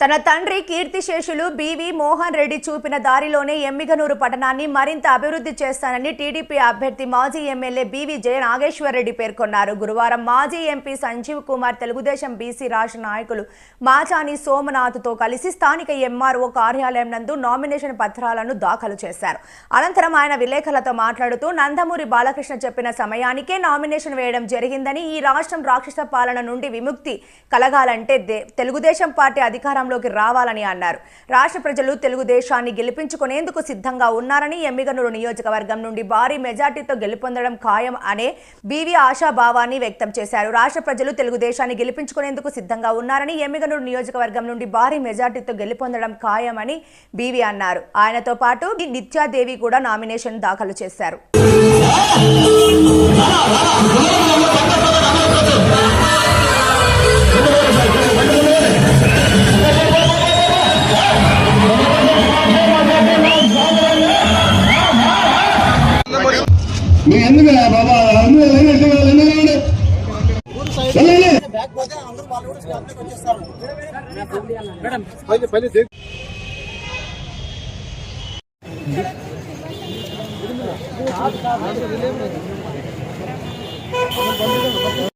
తన తండ్రి కీర్తిశేషులు బివి మోహన్ రెడ్డి చూపిన దారిలోనే ఎమ్మిగనూరు పట్టణాన్ని మరింత అభివృద్ధి చేస్తానని టీడీపీ అభ్యర్థి మాజీ ఎమ్మెల్యే బివి జయ నాగేశ్వరరెడ్డి పేర్కొన్నారు. గురువారం మాజీ ఎంపీ సంజీవ్ కుమార్ తెలుగుదేశం బీసీ రాష్ట్ర నాయకులు మాచాని సోమనాథ్తో కలిసి స్థానిక ఎంఆర్ఓ కార్యాలయం నందు నామినేషన్ పత్రాలను దాఖలు చేశారు. అనంతరం ఆయన విలేకరులతో మాట్లాడుతూ నందమూరి బాలకృష్ణ చెప్పిన సమయానికే నామినేషన్ వేయడం జరిగిందని ఈ రాష్ట్రం రాక్షస పాలన నుండి విముక్తి కలగాలంటే దే- తెలుగుదేశం పార్టీ అధికారం అధికారంలోకి రావాలని అన్నారు. రాష్ట్ర ప్రజలు తెలుగుదేశాన్ని గెలిపించుకునేందుకు సిద్ధంగా ఉన్నారని ఎమ్మిగనూరు నియోజకవర్గం నుండి భారీ మెజార్టీతో గెలుపొందడం ఖాయం అనే బీవీ ఆశాభావాన్ని వ్యక్తం చేశారు. రాష్ట్ర ప్రజలు తెలుగుదేశాన్ని గెలిపించుకునేందుకు సిద్ధంగా ఉన్నారని ఎమ్మిగనూరు నియోజకవర్గం నుండి భారీ మెజార్టీతో గెలుపొందడం ఖాయమని బీవీ అన్నారు. ఆయనతో పాటు నిత్యాదేవి కూడా నామినేషన్ దాఖలు చేశారు. మీ ఎందుకు బాబా? అందరూ లైన్ ఎక్కడ లైన్ వెళ్ళండి వెళ్ళండి. తారక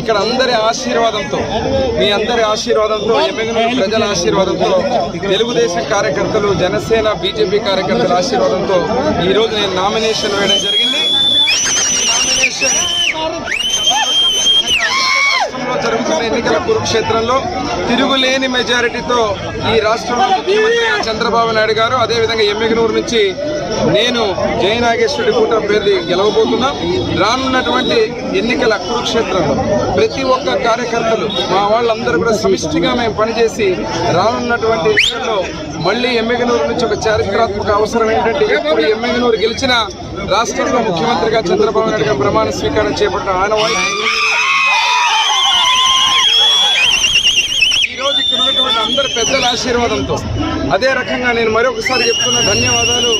ఇక్కడ అందరి ఆశీర్వాదంతో మీ అందరి ఆశీర్వాదంతో ఎమ్మెల్యే ప్రజల ఆశీర్వాదంతో తెలుగుదేశం కార్యకర్తలు జనసేన బీజేపీ కార్యకర్తల ఆశీర్వాదంతో ఈ రోజు నేను నామినేషన్ వేయడం జరిగింది. ఈ నామినేషన్ రాష్ట్రంలో ఎన్నికల కురుక్షేత్రంలో తిరుగులేని మెజారిటీతో ఈ రాష్ట్రంలో ముఖ్యమంత్రి చంద్రబాబు నాయుడు గారు అదేవిధంగా ఎమ్మెగనూరు నుంచి నేను జయనాగేశ్వరి కూట పేరు గెలవబోతున్నా. రానున్నటువంటి ఎన్నికల కురుక్షేత్రంలో ప్రతి ఒక్క కార్యకర్తలు మా వాళ్ళందరూ కూడా సమిష్టిగా మేము పనిచేసి రానున్నటువంటి ఎన్నికల్లో మళ్ళీ ఎమ్మెగనూరు నుంచి ఒక చారిత్రాత్మక అవసరం ఏంటంటే ఎప్పుడు ఎమ్మెగనూరు గెలిచిన రాష్ట్రంలో ముఖ్యమంత్రిగా చంద్రబాబు నాయుడు గారు ప్రమాణ స్వీకారం చేపట్టిన ఆయన ఈ రోజు ఇక్కడ ఉన్నటువంటి అందరి పెద్దల ఆశీర్వాదంతో. అదే రకంగా నేను మరొకసారి చెప్తున్న ధన్యవాదాలు.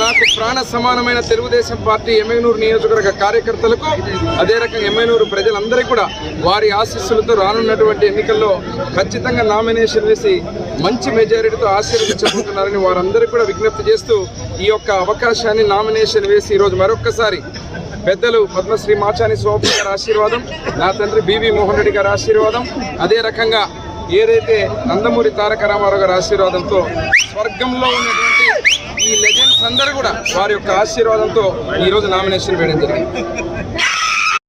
నాకు ప్రాణ సమానమైన తెలుగుదేశం పార్టీ ఎమ్మెనూరు నియోజకవర్గ కార్యకర్తలకు అదే రకంగా ఎమ్మెనూరు ప్రజలందరికీ కూడా వారి ఆశీస్సులతో రానున్నటువంటి ఎన్నికల్లో ఖచ్చితంగా నామినేషన్ వేసి మంచి మెజారిటీతో ఆశీర్వదించబోతున్నారని వారందరికీ కూడా విజ్ఞప్తి చేస్తూ ఈ యొక్క అవకాశాన్ని నామినేషన్ వేసి ఈరోజు మరొక్కసారి పెద్దలు పద్మశ్రీ మాచాని స్వామి గారి ఆశీర్వాదం నా తండ్రి బీబీ మోహన్ రెడ్డి గారి ఆశీర్వాదం అదే రకంగా ఏదైతే నందమూరి తారక రామారావు గారి ఆశీర్వాదంతో స్వర్గంలో ఉన్నటువంటి ఈ లెజెండ్స్ అందరూ కూడా వారి యొక్క ఆశీర్వాదంతో ఈరోజు నామినేషన్ వేయడం జరిగింది.